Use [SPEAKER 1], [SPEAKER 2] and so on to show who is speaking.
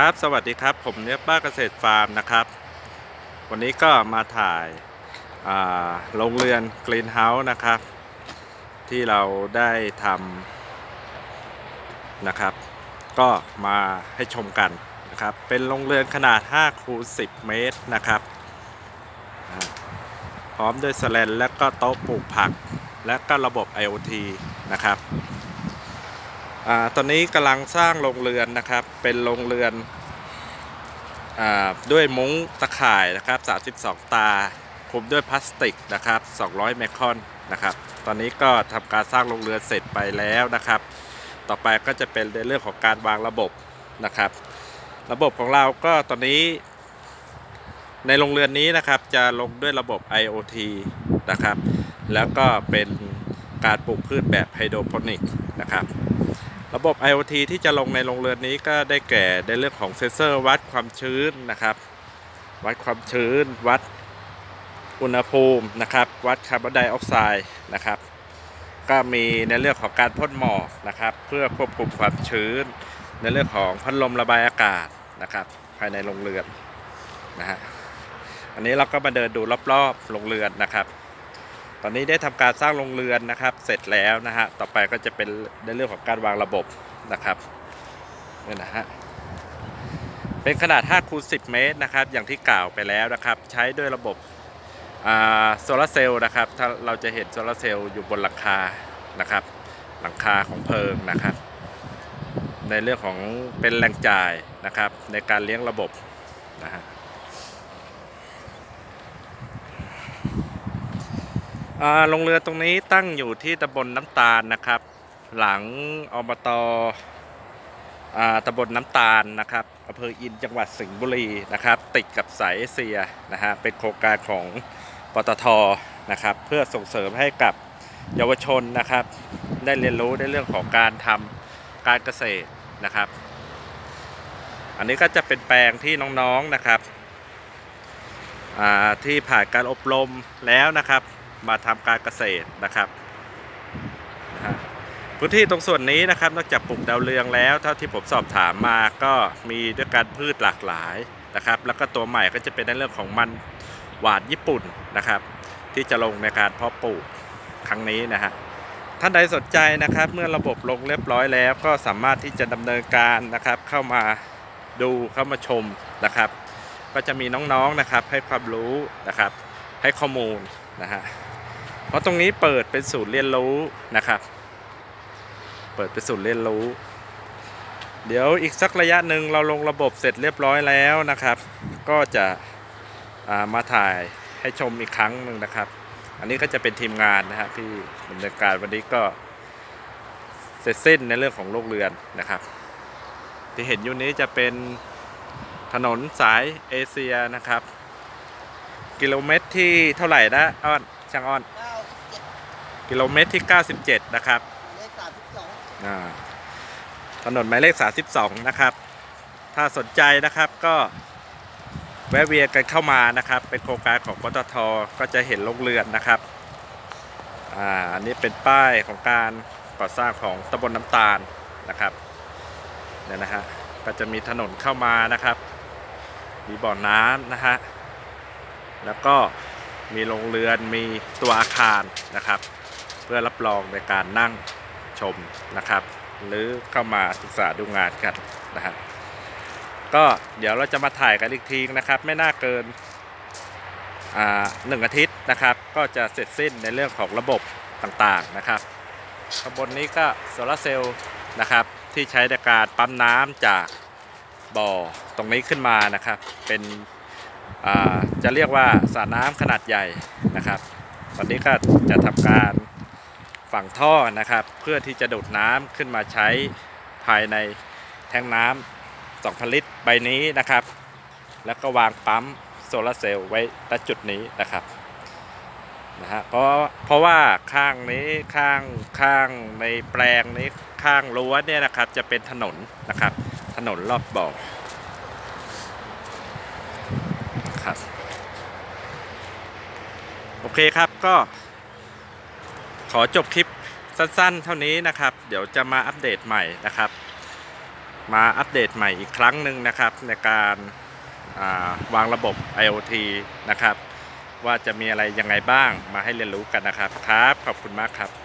[SPEAKER 1] ครับ สวัสดีครับ ผมเนี้ยป้าเกษตรฟาร์มนะครับ วันนี้ก็มาถ่ายาโรงเรือนกรีนเฮาส์นะครับ ที่เราได้ทำนะครับ ก็มาให้ชมกันนะครับ เป็นโรงเรือนขนาด5คูณ10 เมตรนะครับ พร้อมด้วยสแลนและก็โต๊ะปลูกผัก และก็ระบบ IoT นะครับ อ่าตอนนี้กำลังสร้างโรงเรือนนะครับ เป็นโรงเรือนอาด้วยมุ้งตะข่ายนะครับ 32 ตาคลุมด้วยพลาสติกนะครับ 200 ไมครอนนะครับ ตอนนี้ก็ทำการสร้างโรงเรือนเสร็จไปแล้วนะครับ ต่อไปก็จะเป็นในเรื่องของการวางระบบนะครับ ระบบของเราก็ตอนนี้ ในโรงเรือนนี้นะครับจะลงด้วยระบบ IoT นะครับ แล้วก็เป็นการปลูกพืชแบบไฮโดรโปนิกนะครับ ระบบ IoT ที่จะลงในโรงเรือนนี้ก็ได้แก่ในเรื่องของเซ็นเซอร์วัดความชื้นนะครับ วัดความชื้น วัดอุณหภูมินะครับ วัดคาร์บอนไดออกไซด์นะครับ ก็มีในเรื่องของการพ่นหมอกนะครับ เพื่อควบคุมความชื้น ในเรื่องของพัดลมระบายอากาศนะครับ ภายในโรงเรือนนะฮะอันนี้เราก็มาเดินดูรอบๆโรงเรือนนะครับ ตอนนี้ได้ทำการสร้างโรงเรือนนะครับ เสร็จแล้วนะฮะ ต่อไปก็จะเป็นในเรื่องของการวางระบบนะครับนี่นะฮะ เป็นขนาด5คูณ10 เมตรนะครับ อย่างที่กล่าวไปแล้วนะครับ ใช้ด้วยระบบโซลาร์เซลล์นะครับ ถ้าเราจะเห็นโซลาร์เซลล์อยู่บนหลังคานะครับ หลังคาของเพลิงนะครับ ในเรื่องของเป็นแรงจ่ายนะครับ ในการเลี้ยงระบบนะฮะ โรงเรือตรงนี้ตั้งอยู่ที่ตำบลน้ำตาลนะครับ หลังอบตอตำบลน้ำตาลนะครับอำเภออินจังหวัดสิงห์บุรีนะครับ ติดกับสายเอเชียนะฮะเป็นโครงการของปตทนะครับ เพื่อส่งเสริมให้กับเยาวชนนะครับ ได้เรียนรู้ในเรื่องของการทำการเกษตรนะครับ อันนี้ก็จะเป็นแปลงที่น้องๆนะครับที่ผ่านการอบรมแล้วนะครับ มาทำการเกษตรนะครับพื้นที่ตรงส่วนนี้นะครับนอกจากปลูกดาวเรืองแล้ว เท่าที่ผมสอบถามมาก็มีด้วยการพืชหลากหลายนะครับ แล้วก็ตัวใหม่ก็จะเป็นในเรื่องของมันหวานญี่ปุ่นนะครับ ที่จะลงในการเพาะปลูกครั้งนี้นะฮะท่านใดสนใจนะครับ เมื่อระบบลงเรียบร้อยแล้ว ก็สามารถที่จะดำเนินการนะครับ เข้ามาดูเข้ามาชมนะครับ ก็จะมีน้องๆนะครับ ให้ความรู้นะครับ ให้ข้อมูลนะฮะ ราะตรงนี้เปิดเป็นศูนย์เรียนรู้นะครับ เปิดเป็นศูนย์เรียนรู้ เดี๋ยวอีกสักระยะหนึ่งเราลงระบบเสร็จเรียบร้อยแล้วนะครับ ก็จะามาถ่ายให้ชมอีกครั้งหนึ่งนะครับ อันนี้ก็จะเป็นทีมงานนะฮะที่ดำเนินการวันนี้ก็เสร็จสิ้นในเรื่องของโรงเรือนนะครับ ที่เห็นอยู่นี้จะเป็นถนนสายเอเชียนะครับ กิโลเมตรที่เท่าไหร่นะอ้อนช่างอ้อน
[SPEAKER 2] เก้าสิบเจ็ด
[SPEAKER 1] กิโลเมตรที่ 97 นะครับ
[SPEAKER 2] เลขสามสิบสอง
[SPEAKER 1] อ่าถนนหมายเลข 32 นะครับ ถ้าสนใจนะครับก็แวะเวียนกันเข้ามานะครับ เป็นโครงการของปตทก็จะเห็นโรงเรือนนะครับอ่าอันนี้เป็นป้ายของการก่อสร้างของตำบลน้ำตาลนะครับเนี่ยนะฮะก็จะมีถนนเข้ามานะครับ มีบ่อน้ำนะฮะแล้วก็มีโรงเรือนมีตัวอาคารนะครับ เพื่อรับรองในการนั่งชมนะครับ หรือเข้ามาศึกษาดูงานกันนะฮะก็เดี๋ยวเราจะมาถ่ายกันอีกทีนะครับ ไม่น่าเกินหนึ่งอาทิตย์นะครับ ก็จะเสร็จสิ้นในเรื่องของระบบต่างๆนะครับข้างบนนี้ก็โซลาร์เซลล์นะครับที่ใช้ในการปั๊มน้ำจากบ่อตรงนี้ขึ้นมานะครับ เป็นจะเรียกว่าสระน้ำขนาดใหญ่นะครับ ตอนนี้ก็จะทำการ ฝังท่อนะครับ เพื่อที่จะดูดน้ำขึ้นมาใช้ภายในแทงน้ำ2,000ลิตรใบนี้นะครับ แล้วก็วางปั๊มโซลาร์เซลล์ไว้ณจุดนี้นะครับนะฮะเพราะเพราะว่าข้างนี้ข้างข้างในแปลงนี้ข้างรั้วเนี่ยนะครับจะเป็นถนนนะครับ ถนนรอบบ่อครับโอเคครับก็ อจบคลิปสั้นๆ เท่านี้นะครับ เดี๋ยวจะมาอัปเดตใหม่นะครับ มาอัปเดตใหม่อีกครั้งหนึ่งนะครับ ในการาวางระบบ IoT นะครับ ว่าจะมีอะไรยังไงบ้างมาให้เรียนรู้กันนะครับครับ ขอบคุณมากครับ